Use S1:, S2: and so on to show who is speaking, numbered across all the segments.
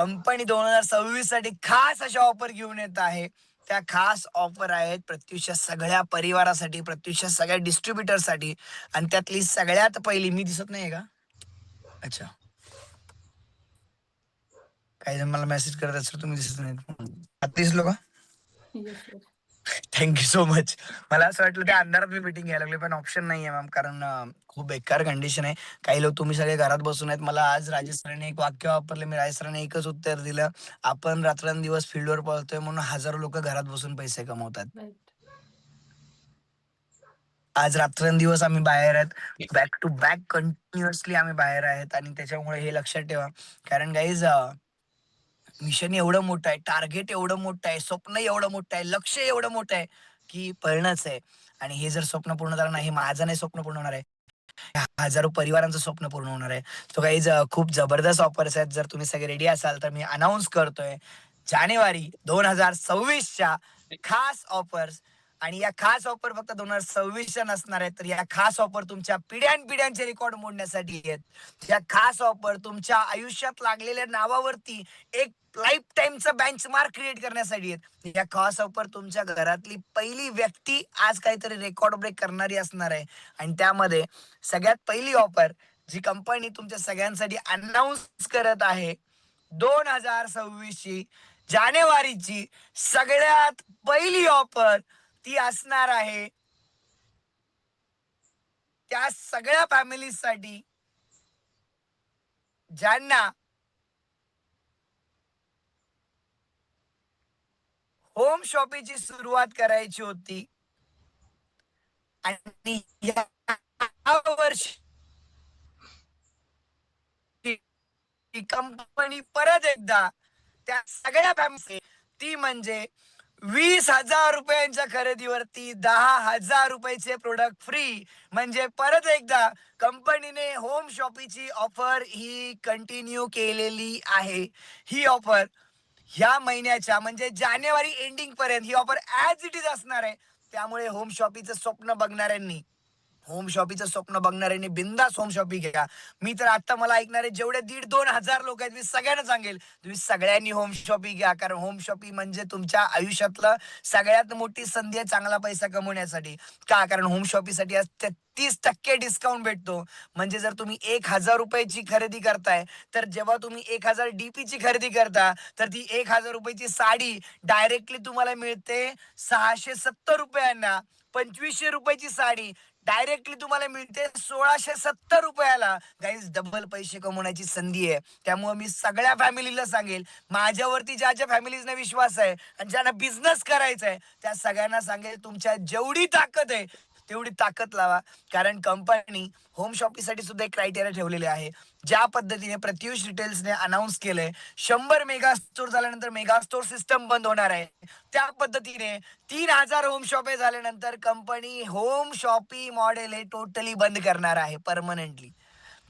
S1: Company दोन हजार सव्वीससाठी खास अशा ऑफर घेऊन येत आहे. त्या खास ऑफर आहेत प्रत्युषच्या सगळ्या परिवारासाठी प्रत्युषच्या सगळ्या डिस्ट्रीब्युटरसाठी. आणि त्यातली सगळ्यात पहिली मी दिसत नाही का? अच्छा. काही जण मला मेसेज करत असेल तुम्ही दिसत नाही आता दिसलो का? थँक्यू सो मच मला असं वाटलं ते अंधारात मी मीटिंग घ्यायला लागली पण ऑप्शन नाही आहे मॅम कारण अं, खूप बेकार कंडिशन आहे. काही लोक तुम्ही सगळे घरात बसून आहेत. मला आज राजेश सरांनी एक वाक्य वापरले. मी राजेश सरांनी एकच उत्तर दिलं. आपण रात्रंदिवस फील्डवर पळतोय म्हणून हजारो लोक घरात बसून पैसे कमवतात. आज रात्रंदिवस आम्ही बाहेर आहेत. बॅक टू बॅक कंटिन्युअसली आम्ही बाहेर आहेत. आणि त्याच्यामुळे हे लक्षात ठेवा. कारण गाईज मिशन एवढं मोठं आहे टार्गेट एवढं मोठं आहे स्वप्न एवढं मोठं आहे लक्ष एवढं मोठं आहे की पळणंच आहे. आणि हे जर स्वप्न पूर्ण झालं नाही हे माझं नाही स्वप्न पूर्ण होणार आहे. हजारो परिवारांचं स्वप्न पूर्ण होणार आहे. तो काही खूप जबरदस्त ऑफर्स आहेत. जर तुम्ही सगळे रेडी असाल तर मी अनाऊन्स करतोय जानेवारी दोन हजार सव्वीसच्या खास ऑफर्स आणि या खास ऑफर फक्त दोन हजार सव्वीसच्या नसणार आहेत तर या खास ऑफर तुमच्या पिढ्यान पिढ्यांचे रेकॉर्ड मोडण्यासाठी आहेत. या खास ऑफर तुमच्या आयुष्यात लागलेल्या नावावरती एक लाईफ टाइमचा बेंचमार्क क्रिएट करण्यासाठी आहेत. या खास ऑफर तुमच्या घरातली पहिली व्यक्ती आज काहीतरी रेकॉर्ड ब्रेक करणारी असणार आहे. आणि त्यामध्ये सगळ्यात पहिली ऑफर जी कंपनी तुमच्या सगळ्यांसाठी अनाऊन्स करत आहे दोन हजार सव्वीस ची जानेवारीची सगळ्यात पहिली ऑफर ती असणार आहे. त्या सगळ्या फॅमिलीसाठी ज्यांना होम शॉपिंगची सुरुवात करायची होती आणि वर्षी कंपनी परत एकदा त्या सगळ्या फॅमिली ती म्हणजे वीस हजार रुपयांच्या खरेदीवरती दहा हजार रुपयाचे प्रोडक्ट फ्री म्हणजे परत एकदा कंपनीने होम शॉपीची ऑफर ही कंटिन्यू केलेली आहे. ही ऑफर ह्या महिन्याच्या म्हणजे जानेवारी एंडिंग पर्यंत ही ऑफर ऍज इट इज असणार आहे. त्यामुळे होम शॉपीचं स्वप्न बघणाऱ्यांनी होम शॉपिंगचं स्वप्न बघणाऱ्यांनी बिंदास होम शॉपिंग घ्या. मी तर आता मला ऐकणारे जेवढे दीड दोन हजार लोक आहेत मी सगळ्यांना सांगेल तुम्ही सगळ्यांनी होम शॉपिंग घ्या. कारण होम शॉपिंग म्हणजे तुमच्या आयुष्यातलं सगळ्यात मोठी संधी आहे चांगला पैसा कमवण्यासाठी. का? कारण होम शॉपिंगसाठी आज तेहतीस टक्के डिस्काउंट भेटतो. म्हणजे जर तुम्ही एक हजार रुपयाची खरेदी करताय तर जेव्हा तुम्ही एक हजार डीपी ची खरेदी करता तर ती एक हजार रुपयाची साडी डायरेक्टली तुम्हाला मिळते सहाशे सत्तर रुपयांना. पंचवीसशे रुपयाची साडी डायरेक्टली तुम्हाला मिळते सोळाशे सत्तर रुपयाला. गाईज डबल पैसे कमवण्याची संधी आहे. त्यामुळे मी सगळ्या फॅमिलीला सांगेल माझ्यावरती ज्या ज्या फॅमिलीजना विश्वास आहे आणि ज्यांना बिझनेस करायचा आहे त्या सगळ्यांना सांगेल तुमच्या जेवढी ताकद आहे तेवढी ताकद लावा. कारण कंपनी होम शॉपिंगसाठी सुद्धा एक क्रायटेरिया ठेवलेले आहे. ज्या पद्धतीने प्रत्युष रिटेल्सने अनाऊन्स केलंय शंभर मेगा स्टोर झाल्यानंतर मेगा स्टोर सिस्टम बंद होणार आहे. त्या पद्धतीने तीन हजार होम शॉपे झाल्यानंतर कंपनी होम शॉपिंग मॉडेल हे टोटली बंद करणार आहे परमनंटली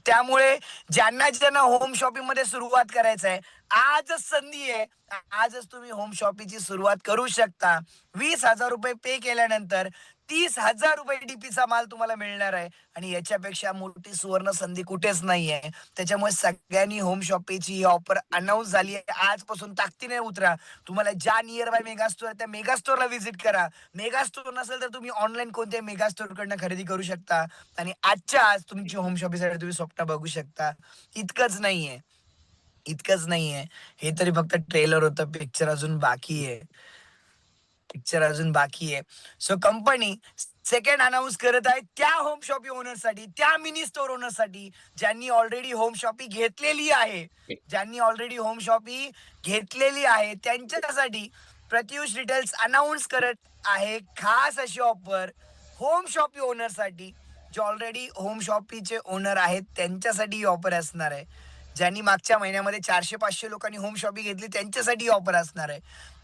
S1: त्यामुळे ज्यांना ज्यांना होम शॉपिंगमध्ये सुरुवात करायचं आहे आजच संधी आहे. आजच तुम्ही होम शॉपिंगची सुरुवात करू शकता. वीस हजार रुपये पे केल्यानंतर तीस हजार रुपये डीपीचा माल तुम्हाला मिळणार आहे. आणि याच्यापेक्षा मोठी सुवर्ण संधी कुठेच नाही आहे त्याच्यामुळे सगळ्यांनी होम शॉपिंगची ही ऑफर अनाऊन्स झाली आहे. आजपासून ताकदीने उतरा. तुम्हाला ज्या नियर बाय मेगा स्टोर आहे त्या मेगा स्टोरला व्हिजिट करा. मेगा स्टोर नसेल तर तुम्ही ऑनलाईन कोणत्या मेगा स्टोर कडनं खरेदी करू शकता. आणि आजच्या आज तुमची होम शॉपिंगसाठी तुम्ही स्वप्न बघू शकता. इतकंच नाहीये. इतकंच नाहीये. हे तरी फक्त ट्रेलर होतं पिक्चर अजून बाकी आहे. पिक्चर अजून बाकी आहे. सो कंपनी सेकंड अनाऊन्स करत आहे त्या होम शॉपिंग ओनरसाठी त्या मिनी स्टोर ओनरसाठी ज्यांनी ऑलरेडी होम शॉपिंग घेतलेली आहे. ज्यांनी ऑलरेडी होम शॉपिंग घेतलेली आहे त्यांच्यासाठी प्रत्युष रिटेल्स अनाऊन्स करत आहे खास अशी ऑफर होम शॉपिंग ओनरसाठी जे ऑलरेडी होम शॉपिंगचे ओनर आहेत त्यांच्यासाठी ही ऑफर असणार आहे. ज्यांनी मागच्या महिन्यामध्ये चारशे पाचशे लोकांनी होम शॉपिंग घेतली त्यांच्यासाठी ऑफर असणार आहे.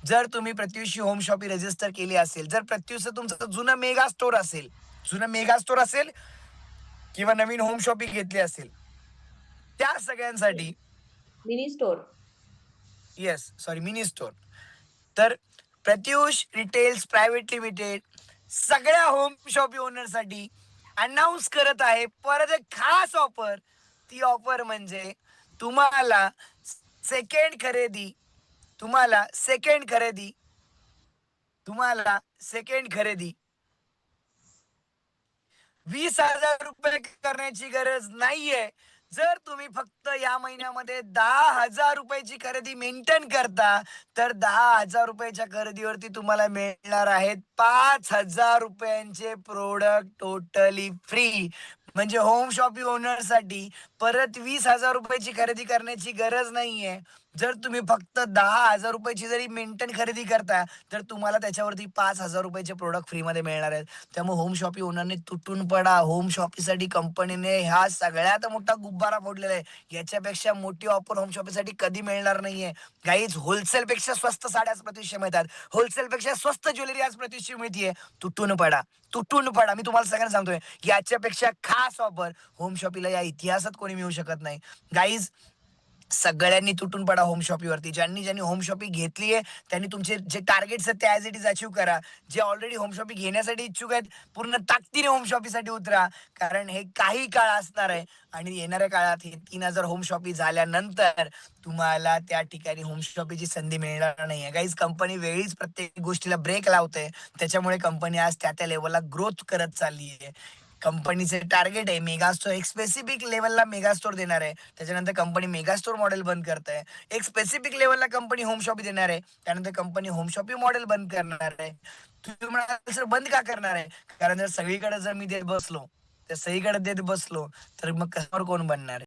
S1: जर तुम्ही प्रत्युषी होम शॉपिंग रजिस्टर केली असेल जर प्रत्युष तुमचं जुनं मेगा स्टोर असेल जुनं मेगा स्टोर असेल किंवा नवीन होम शॉपिंग घेतली असेल त्या सगळ्यांसाठी
S2: mini store
S1: yes sorry mini store तर प्रत्युष रिटेल्स प्रायव्हेट लिमिटेड सगळ्या होम शॉपिंग ओनरसाठी अनाऊन्स करत आहे परत एक खास ऑफर ती ऑफर म्हणजे तुम्हाला सेकंड खरेदी तुम्हाला सेकंड खरेदी तुम्हाला सेकंड खरेदी. वीस हजार रुपये करण्याची गरज नाहीये. जर तुम्ही फक्त या महिन्यामध्ये दहा हजार रुपयाची खरेदी मेंटेन करता तर दहा हजार रुपयाच्या खरेदीवरती तुम्हाला मिळणार आहेत पाच हजार रुपयांचे प्रोडक्ट टोटली फ्री म्हणजे होम शॉपिंग ओनरसाठी परत वीस हजार रुपयाची खरेदी करण्याची गरज नाहीये. जर तुम्ही फक्त दहा हजार रुपयाची जरी मेंटेन खरेदी करता तर तुम्हाला त्याच्यावरती पाच हजार रुपयाचे प्रोडक्ट फ्रीमध्ये मिळणार आहेत. त्यामुळे होम शॉपी ओनरने तुटून पडा. होम शॉपीसाठी कंपनीने हा सगळ्यात मोठा गुब्बारा फोडलेला आहे. याच्यापेक्षा मोठी ऑफर होम शॉपीसाठी कधी मिळणार नाहीये. गाईज होलसेल पेक्षा स्वस्त साड्या आज मिळतात. होलसेल पेक्षा स्वस्त ज्वेलरी आज प्रतिष्ठा मिळतीये. तुटून पडा. तुटून पडा. मी तुम्हाला सगळ्यांना सांगतोय याच्यापेक्षा खास ऑफर होम शॉपीला या इतिहासात कोणी मिळू शकत नाही. गाईज सगळ्यांनी तुटून पडा होम शॉपिंगवरती ज्यांनी ज्यांनी होम शॉपिंग घेतली आहे त्यांनी तुमचे जे टार्गेट्स आहेत ते ॲज इट इज अचीव करा. जे ऑलरेडी होम शॉपिंग घेण्यासाठी इच्छुक आहेत पूर्ण ताकदीने होम शॉपिंगसाठी उतरा. कारण हे काही काळ असणार आहे आणि येणाऱ्या काळात हे तीन हजार होम शॉपिंग झाल्यानंतर तुम्हाला त्या ठिकाणी होम शॉपिंगची संधी मिळणार नाहीये. काहीच कंपनी वेळीच प्रत्येक गोष्टीला ब्रेक लावते त्याच्यामुळे कंपनी आज त्या त्या लेवलला ग्रोथ करत चालली आहे कंपनीचे टार्गेट आहे. मेगा स्टोर एक स्पेसिफिक लेवलला मेगा स्टोर देणार आहे. त्याच्यानंतर कंपनी मेगा स्टोर मॉडेल बंद करत आहे एक स्पेसिफिक लेवलला कंपनी होम शॉपी देणार आहे. त्यानंतर कंपनी होम शॉपी मॉडेल बंद करणार आहे. तुम्ही म्हणाल सर बंद का करणार आहे? कारण जर सगळीकडे जर मी देत बसलो तर सगळीकडे देत बसलो तर मग कस्टमर कोण बनणार आहे?